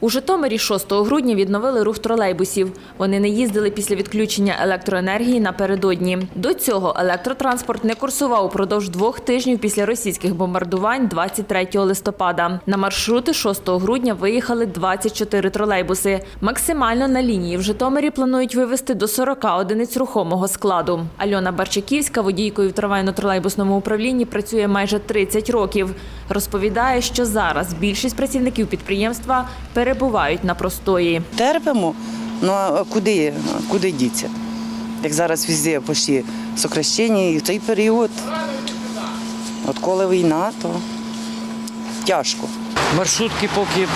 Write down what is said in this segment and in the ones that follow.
У Житомирі 6 грудня відновили рух тролейбусів. Вони не їздили після відключення електроенергії напередодні. До цього електротранспорт не курсував упродовж двох тижнів після російських бомбардувань 23 листопада. На маршрути 6 грудня виїхали 24 тролейбуси. Максимально на лінії в Житомирі планують вивезти до 40 одиниць рухомого складу. Альона Барчаківська водійкою в трамвайно-тролейбусному управлінні працює майже 30 років. Розповідає, що зараз більшість працівників підприємства перебувають на простої. Терпимо, ну а куди, куди діться? Як зараз везде почти сокращення, і в цей період, от коли війна, то тяжко. Маршрутки поки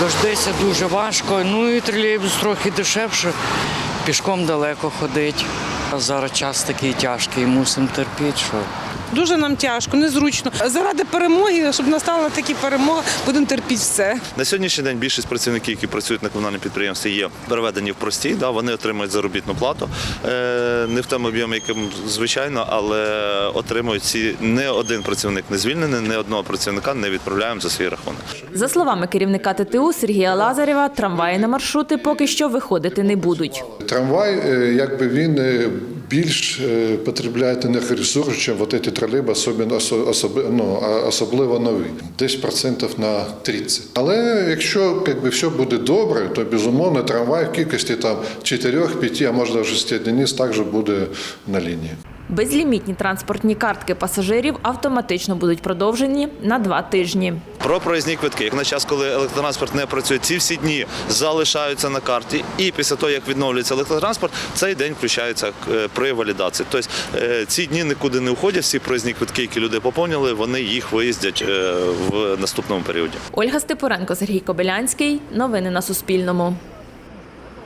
дождеться дуже важко. Ну і тролейбус трохи дешевше. Пішком далеко ходить. А зараз час такий тяжкий, мусимо терпіти, що Дуже нам тяжко, незручно. Заради перемоги, щоб настала такі перемога, будемо терпіти все. На сьогоднішній день більшість працівників, які працюють на комунальному підприємстві, є переведені в простій. Да, вони отримують заробітну плату. Е, не в тому об'ємі, яким звичайно, але отримують ці не один працівник не звільнений, не одного працівника не відправляємо за свій рахунок. За словами керівника ТТУ Сергія Лазарєва, трамваї на маршрути поки що виходити не будуть. Трамвай, е, якби він е, більш потребляють енергоресурс, ніж эти тролейби, особливо, ну, особливо нові. Десь процентів на 30. Але якщо якби, все буде добре, то безумовно трамвай в кількості там 4-5, а може навіть 6 одиниць також буде на лінії. Безлімітні транспортні картки пасажирів автоматично будуть продовжені на два тижні. Про проїзні квитки. Як на час, коли електротранспорт не працює, ці всі дні залишаються на карті. І після того, як відновлюється електротранспорт, цей день включається е, при валідації. Тобто е, ці дні нікуди не уходять. Всі проїзні квитки, які люди поповнили, вони їх виїздять е, в наступному періоді. Ольга Степуренко, Сергій Кобилянський. Новини на Суспільному.